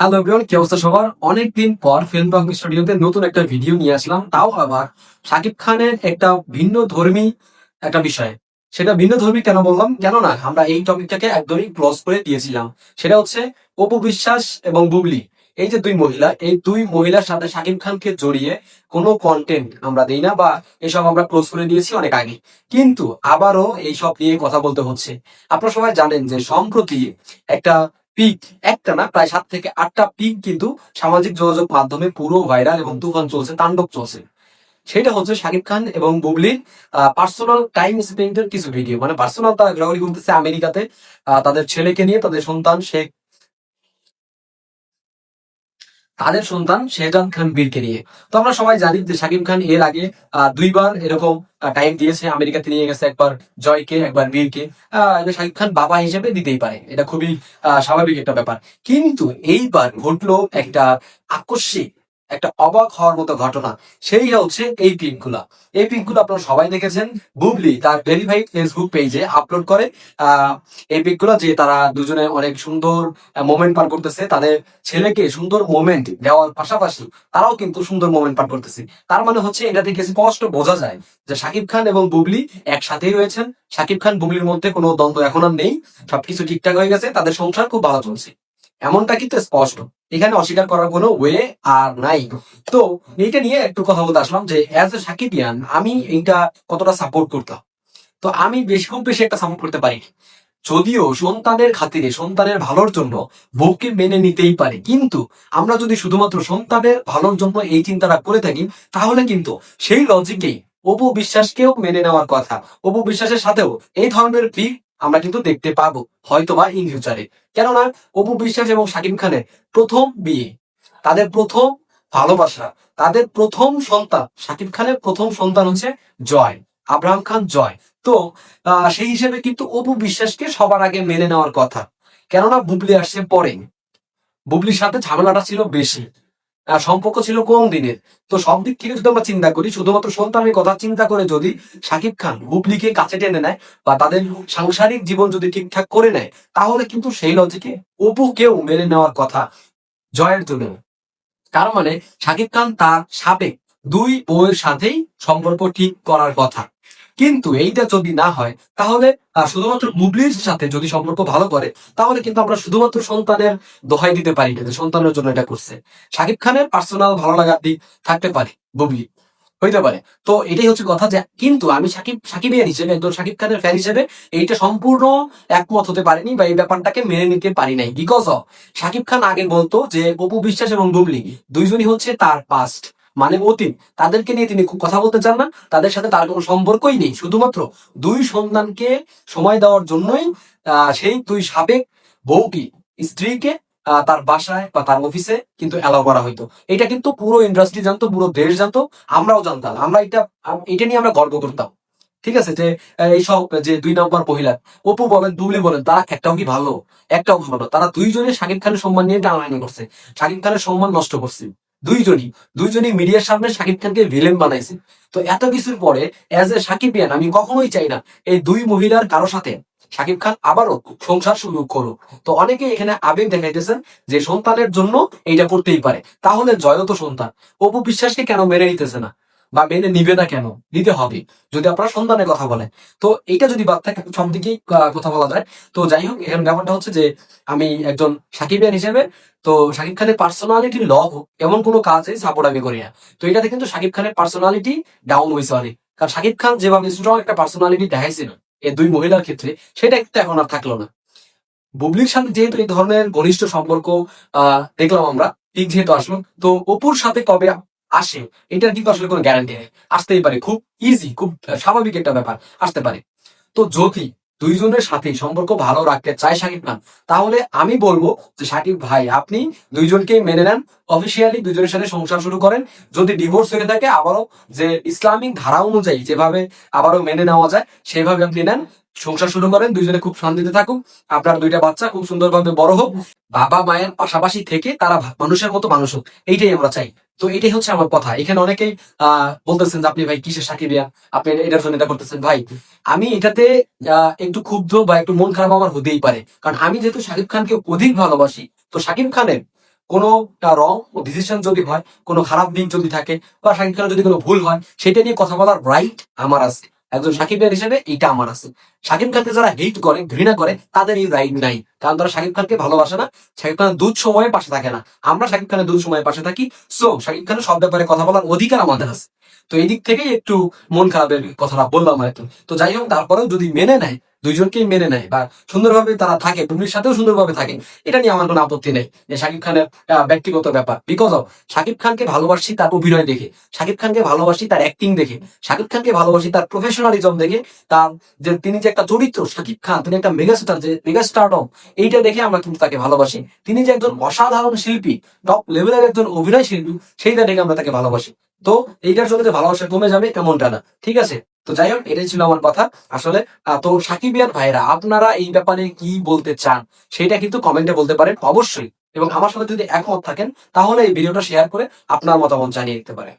Hello everyone কি অবস্থা সবার? অনেকদিন পর ফিল্ম টক স্টুডিওতে নতুন একটা ভিডিও নিয়ে আসলাম। তাও আবার শাকিব খানের একটা ভিন্ন ধর্মী একটা বিষয়। সেটা ভিন্ন ধর্মী কেন বললাম? কেননা আমরা এই টপিকটাকে একদমই ক্লোজ করে দিয়েছিলাম। সেটা হচ্ছে অপু বিশ্বাস এবং বুবলি। এই যে দুই মহিলা, এই দুই মহিলার সাথে শাকিব খানকে জড়িয়ে কোনো কন্টেন্ট আমরা দেই না বা এসব আমরা ক্লোজ করে দিয়েছি অনেক আগে। কিন্তু আবারও এইসব নিয়ে কথা বলতে হচ্ছে। আপনারা সবাই জানেন যে সম্প্রতি একটা পিক একটা না প্রায় সাত থেকে আটটা পিক কিন্তু সামাজিক যোগাযোগ মাধ্যমে পুরো ভাইরাল এবং তুফান চলছে, তাণ্ডব চলছে। সেটা হচ্ছে শাকিব খান এবং বুবলির পার্সোনাল টাইম স্পেন্ডের কিছু ভিডিও মানে পার্সোনাল তারা ঘোরাঘুরি করতেছে আমেরিকাতে তাদের ছেলেকে নিয়ে, তাদের সন্তান শেখ তাদের সন্তান শেহজান খান বীরকে নিয়ে। তো আমরা সবাই জানি যে শাকিব খান এর আগে দুইবার এরকম টাইম দিয়েছে, আমেরিকাতে নিয়ে গেছে একবার জয়কে, একবার বীরকে। শাকিব খান বাবা হিসেবে দিতেই পারে। এটা খুবই স্বাভাবিক একটা ব্যাপার। কিন্তু এইবার ঘটলো একটা আকস্মিক একটা অবাক হওয়ার মতো ঘটনা। সেই হচ্ছে এই পিকগুলা এই পিকগুলো আপনারা সবাই দেখেছেন। বুবলি তার ভেরিফাইড ফেসবুক পেজে আপলোড করে এই পিকগুলো যে তারা দুজনে অনেক সুন্দর মোমেন্ট পার করতেছে, তাদের ছেলেকে সুন্দর মোমেন্ট দেওয়ার পাশাপাশি তারাও কিন্তু সুন্দর মোমেন্ট পার করতেছে। তার মানে হচ্ছে এটা থেকে স্পষ্ট বোঝা যায় যে শাকিব খান এবং বুবলি একসাথেই রয়েছেন। শাকিব খান, বুবলির মধ্যে কোনো দ্বন্দ্ব এখন আর নেই। সবকিছু ঠিকঠাক হয়ে গেছে। তাদের সংসার খুব ভালো চলছে। এমনটা কিন্তু স্পষ্ট। এখানে অস্বীকার করার কোনো ওয়ে আর নাই। তো এইটা নিয়ে একটু কথা বলতে আসলাম যে অ্যাজ এ সাকিবিয়ান আমি এইটা কতটা সাপোর্ট করতাম? তো আমি বেশি, খুব বেশি একটা সাপোর্ট করতে পারি যদিও সন্তানের খাতিরে, সন্তানের ভালোর জন্য বউকে মেনে নিতেই পারে। কিন্তু আমরা যদি শুধুমাত্র সন্তানের ভালোর জন্য এই চিন্তাটা করে থাকি, তাহলে কিন্তু সেই লজিকেই অপু বিশ্বাসকেও মেনে নেওয়ার কথা অপু বিশ্বাসের সাথেও এই ধরনের আমরা কিন্তু দেখতে পাবো হয়তো বা ইন ফিউচারে কেননা অপু বিশ্বাস এবং শাকিব খানের প্রথম বিয়ে, তাদের প্রথম ভালোবাসা, তাদের প্রথম সন্তান শাকিব খানের প্রথম সন্তান হচ্ছে জয় আব্রাহাম খান জয়। তো সেই হিসেবে কিন্তু অপু বিশ্বাসকে সবার আগে মেনে নেওয়ার কথা। কেননা বুবলি আসছে পরে। বুবলির সাথে ঝামেলাটা ছিল বেশি। সম্পর্ক ছিল কম দিনের। তো সব দিক থেকে যদি আমরা চিন্তা করি, শুধুমাত্র সন্তানের কথা চিন্তা করে যদি শাকিব খান বুবলিকে কাছে টেনে নেয় বা তাদের সাংসারিক জীবন যদি ঠিকঠাক করে নেয়, তাহলে কিন্তু সেই লজিকে অপুকেও মেনে নেওয়ার কথা জয়ের জন্য তার মানে শাকিব খান তার সাবেক দুই বউয়ের সাথেই সম্পর্ক ঠিক করার কথা। কিন্তু এইটা যদি না হয়, তাহলে শুধুমাত্র মুবলির সাথে যদি সম্পর্ক ভালো করে, তাহলে কিন্তু আমরা শুধুমাত্র সন্তানের দোহাই দিতে পারি যে সন্তানের জন্য এটা করছে। শাকিব খানের পার্সোনাল ভালো লাগার দিক থাকতে পারে বুবলি হইতে পারে। তো এটাই হচ্ছে কথা যে, কিন্তু আমি সাকিব সাকিবিয়ান হিসেবে, একজন সাকিব খানের ফ্যান হিসেবে এইটা সম্পূর্ণ একমত হতে পারিনি বা এই ব্যাপারটাকে মেনে নিতে পারি নাই। বিকজ অফ সাকিব খান আগে বলতো যে, অপু বিশ্বাস এবং বুবলি দুইজনই হচ্ছে তার পাস্ট মানে অতীত। তাদেরকে নিয়ে তিনি কথা বলতে চান না। তাদের সাথে তার কোনো সম্পর্কই নেই। শুধুমাত্র দুই সন্তানকে সময় দেওয়ার জন্যই সেই দুই সাবেক বউকে, স্ত্রীকে তার বাসায় বা তার অফিসে কিন্তু অ্যালাউ করা হইতো। এটা কিন্তু পুরো ইন্ডাস্ট্রি জানতো, পুরো দেশ জানতো, আমরাও জানতাম। আমরা এটা এটা নিয়ে আমরা গর্ব করতাম। ঠিক আছে? যে এইসব, যে দুই নম্বর মহিলা, অপু বলেন, দুবলি বলেন, তারা একটাও কি ভালো? একটাও ভালো তারা দুইজনে শাকিব খানের সম্মান নিয়ে টানাটানি করছে। শাকিব খানের সম্মান নষ্ট করছে। দুইজনই দুইজনই মিডিয়ার সামনে শাকিব খানকে ভিলেন বানাইছে। তো এত কিছুর পরে অ্যাজ এ সাকিবিয়ান আমি কখনোই চাই না এই দুই মহিলার কারও সাথে শাকিব খান আবারও সংসার শুরু করো তো অনেকে এখানে আবেগ দেখাইতেছেন যে সন্তানের জন্য এটা করতেই পারে। তাহলে জয়ত সন্তান। অপু বিশ্বাসকে কেন মেরে নিতেছে না? বা মেনে নিবে না কেন? দিতে হবে। যদি আপনারা সন্তানের কথা বলেন। তো এইটা যদি বাদ থাকে সব দিকেই কথা বলা যায়। তো যাই হোক, এখানে ব্যাপারটা হচ্ছে যে, আমি একজন সাকিবিয়ান হিসেবে, তো শাকিব খানের পার্সোনালিটি ল হোক, এমন কোনো কাজে সাপোর্ট আমি করি না। তো এটাতে কিন্তু শাকিব খানের পার্সোনালিটি ডাউন হয়েছে অনেক। কারণ শাকিব খান যেভাবে স্ট্রং একটা পার্সোনালিটি দেখাইছিল, এই দুই মহিলার ক্ষেত্রে, সেটা কিন্তু এখন আর থাকল না। বুবলির সাথে যেহেতু এই ধরনের ঘনিষ্ঠ সম্পর্ক, আহ, দেখলাম আমরা ঠিক যেহেতু আসলো, তো অপুর সাথে কবে আসে, এটার কিন্তু আসলে কোনো গ্যারান্টি নেই। আসতেই পারে, খুব ইজি খুব স্বাভাবিক একটা ব্যাপার, আসতে পারে। তো যদি দুইজনের সাথে সম্পর্ক ভালো রাখতে চায় শাকিব খান, তাহলে আমি বলব যে, শাকিব ভাই, আপনি দুইজনকে মেনে নেন। অফিসিয়ালি দুইজনের সাথে সংসার শুরু করেন। যদি ডিভোর্স হয়ে থাকে, আবারও যে ইসলামিক ধারা অনুযায়ী যেভাবে আবারও মেনে নেওয়া যায়, সেভাবে আপনি নেন। সংসার শুরু করেন, দুইজনে খুব শান্তিতে থাকুক। আপনার দুইটা বাচ্চা খুব সুন্দরভাবে বড় হোক। বাবা, মায়ের পাশাপাশি থেকে তারা মানুষের মতো মানুষ হোক। এইটাই আমরা চাই। তো এটাই হচ্ছে আমার কথা। এখানে অনেকে আহ বলতেছেন যে আপনি ভাই কিসের সাকিবিয়া আপনি এটার জন্য এটা করতেছেন। ভাই, আমি এটাতে একটু ক্ষুব্ধ বা একটু মন খারাপ আমার হতেই পারে। কারণ আমি যেহেতু শাকিব খানকে অধিক ভালোবাসি, তো শাকিব খানের কোনো রং ডিসিশন যদি হয়, কোনো খারাপ দিন যদি থাকে বা শাকিব খানের যদি কোনো ভুল হয়, সেটা নিয়ে কথা বলার রাইট আমার আছে। একজন সাকিব খান হিসেবে এইটা আমার আছে। সাকিব খানকে যারা হেট করে, ঘৃণা করে, তাদের এই রাইট নাই। কারণ তারা সাকিব খানকে ভালোবাসে না। সাকিব খান দুধ সময়ে পাশে থাকে না। আমরা সাকিব খানের দুধ সময়ে পাশে থাকি। সো সাকিব খানের সব ব্যাপারে কথা বলার অধিকার আমাদের আছে। তো এই দিক থেকেই একটু মন খারাপের কথাটা বললাম আর তো যাই হোক, তারপরেও যদি মেনে নেয়, দুইজনকেই মেনে নেয় বা সুন্দরভাবে তারা থাকে বুবলির সাথেও সুন্দরভাবে থাকে, এটা নিয়ে আমার কোনো আপত্তি নেই যে শাকিব খানের ব্যক্তিগত ব্যাপার। বিকজ অফ শাকিব খানকে ভালোবাসি তার অভিনয় দেখে, শাকিব খানকে ভালোবাসি তার অ্যাক্টিং দেখে, শাকিব খানকে ভালোবাসি তার প্রফেশনালিজম দেখে, তার যে তিনি যে একটা চরিত্র, শাকিব খান, তিনি একটা মেগাস্টার যে মেগাস্টারডম এইটা দেখে আমরা কিন্তু তাকে ভালোবাসি। তিনি যে একজন অসাধারণ শিল্পী টপ লেভেলের একজন অভিনয় শিল্পী, সেইটা দেখে আমরা তাকে ভালোবাসি। তো এইটার জন্য যে ভালোবাসা কমে যাবে এমনটা না। ঠিক আছে? তো যাই হোক, এটাই ছিল আমার কথা। আসলে তো সাকিবিয়ান ভাইরা, আপনারা এই ব্যাপারে কি বলতে চান সেটা কিন্তু কমেন্টে বলতে পারেন, অবশ্যই। এবং আমার সাথে যদি একমত থাকেন, তাহলে এই ভিডিওটা শেয়ার করে আপনার মতামত জানিয়ে দিতে পারেন।